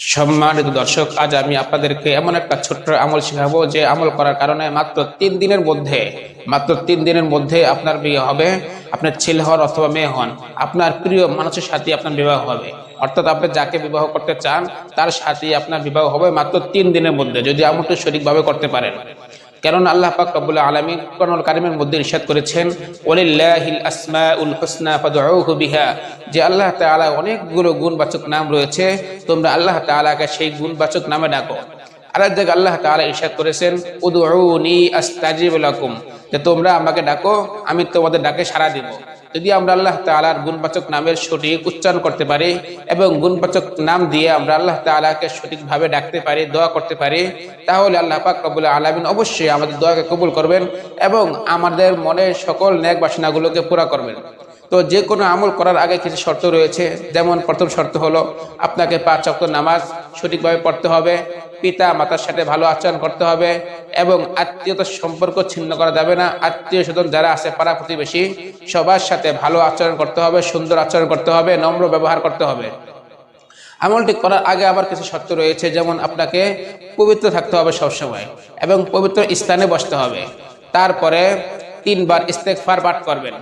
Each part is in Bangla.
সম্মানিত দর্শক, আজ আমি আপনাদেরকে এমন একটা ছোট্ট আমল শেখাবো যে আমল করার কারণে মাত্র তিন দিনের মধ্যে, মাত্র তিন দিনের মধ্যে আপনার বিয়ে হবে, আপনার ছেলে হন অথবা মেয়ে হন, আপনার প্রিয় মানুষের সাথে আপনার বিবাহ হবে। অর্থাৎ আপনি যাকে বিবাহ করতে চান, তার সাথে আপনার বিবাহ হবে মাত্র তিন দিনের মধ্যে, যদি আমলটি সঠিকভাবে করতে পারেন। কারণ আল্লাহ পাক রব্বুল আলমী কোরআনুল কারিমের মধ্যে ইরশাদ করেছেন ওয়ালিল্লাহিল আসমাউল হুসনা ফাদউহু বিহা। যে আল্লাহ তালা অনেকগুলো গুণবাচক নাম রয়েছে, তোমরা আল্লাহ তালাকে সেই গুণবাচক নামে ডাকো। আর এক জায়গায় আল্লাহ তালা ইরশাদ করেছেন, উদউনি আস্তাজিব লাকুম। যে তোমরা আমাকে ডাকো, আমি তোমাদের ডাকে সাড়া দিব। যদি আমরা আল্লাহ তাআলার গুণবাচক নামের সঠিক উচ্চারণ করতে পারি এবং গুণবাচক নাম দিয়ে আমরা আল্লাহ তাআলাকে সঠিকভাবে ডাকতে পারি, দোয়া করতে পারি, তাহলে আল্লাহ পাক রব্বুল আলামিন অবশ্যই আমাদের দোয়াকে কবুল করবেন এবং আমাদের মনের সকল ন্যাক বাসনাগুলোকে পুরা করবেন। তো যে কোনো আমল করার আগে কিছু শর্ত রয়েছে। যেমন প্রথম শর্ত হলো, আপনাকে পাঁচ অক্ট নামাজ সঠিকভাবে পড়তে হবে। পিতা মাতার সাথে ভালো আচরণ করতে হবে এবং আত্মীয়তার সম্পর্ক ছিন্ন করা যাবে না। আত্মীয় স্বজন যারা আছে, পাড়া প্রতিবেশী, সবার সাথে ভালো আচরণ করতে হবে, সুন্দর আচরণ করতে হবে, নম্র ব্যবহার করতে হবে। আমলটি করার আগে আবার কিছু শর্ত রয়েছে, যেমন আপনাকে পবিত্র থাকতে হবে সবসময় এবং পবিত্র স্থানে বসতে হবে। তারপরে তিনবার ইস্তেকফার পাঠ করবেন।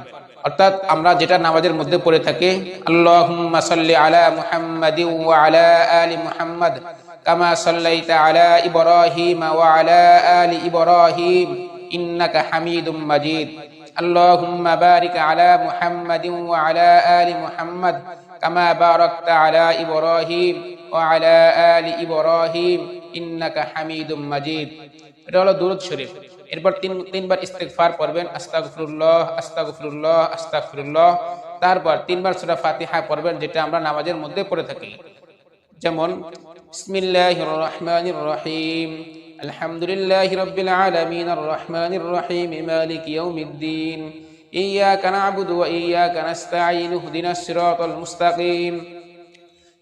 অর্থাৎ আমরা যেটা নামাজের মধ্যে পড়ে থাকি আল্লাহ আলা মুহাম্মাদি আলা আলী মুহাম্মাদ। কামা সাল্লাইতা আলা ইব্রাহিম ওয়া আলা আলি ইব্রাহিম ইন্নাকা হামিদুম মাজিদ اللهم بارك على محمد وعلى آل محمد كما باركت على إبراهيم وعلى آل إبراهيم إنك حميد مجيد এটা হলো দুরুদ শরীফ এরপর তিন তিনবার ইস্তেগফার পড়বেন আস্তাগফিরুল্লাহ আস্তাগফিরুল্লাহ আস্তাগফিরুল্লাহ তারপর তিনবার সূরা ফাতিহা পড়বেন যেটা আমরা নামাজের মধ্যে পড়ে থাকি যেমন বিসমিল্লাহির রহমানির রহিম الحمد لله رب العالمين الرحمن الرحيم مالك يوم الدين إياك نعبد وإياك نستعين اهدنا الصراط المستقيم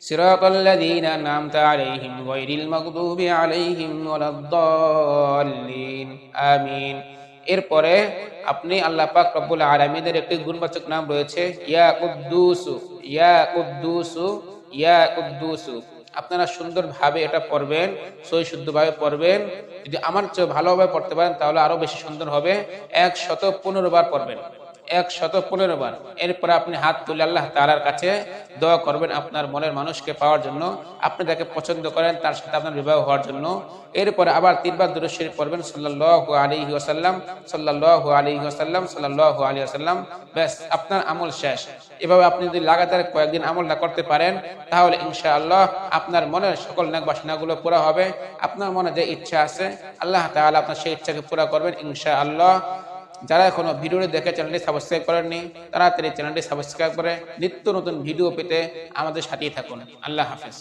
صراط الذين أنعمت عليهم غير المغضوب عليهم ولا الضالين آمين এরপরে আপনি আল্লাহ পাক রব্বুল আলামিনের একটি গুণবাচক নাম রয়েছে ইয়া কুদ্দুসু ইয়া কুদ্দুসু ইয়া কুদ্দুসু আপনারা সুন্দরভাবে এটা পড়বেন সই শুদ্ধভাবে পড়বেন। যদি আমার চেয়ে ভালোভাবে পড়তে পারেন, তাহলে আরও বেশি সুন্দর হবে। একশত পনেরো বার পড়বেন। এক শত পনেরো বার। এরপরে আপনি হাত তুলে আল্লাহ তালার কাছে দোয়া করবেন আপনার মনের মানুষকে পাওয়ার জন্য। আপনি যাকে পছন্দ করেন তার সাথে আপনার বিবাহ হওয়ার জন্য। এরপরে আবার তিনবার দূর শরীফ পড়বেন সাল্লাহ আলী ওসাল্লাম সাল্লাহ আলী ওসাল্লাম সাল্লাহ আলী আসাল্লাম ব্যাস, আপনার আমল শেষ। এভাবে আপনি যদি লাগাতার কয়েকদিন আমলটা করতে পারেন, তাহলে ইনশাআল্লাহ আপনার মনের সকল নাক বাসনাগুলো পুরা হবে। আপনার মনে যে ইচ্ছা আছে, আল্লাহ তাআলা আপনার সেই ইচ্ছাকে পুরা করবেন ইনশাআল্লাহ। যারা এখনও ভিডিওটি দেখে চ্যানেলটি সাবস্ক্রাইব করেননি, তাড়াতাড়ি চ্যানেলটি সাবস্ক্রাইব করে নিত্য নতুন ভিডিও পেতে আমাদের সাথেই থাকুন। আল্লাহ হাফেজ।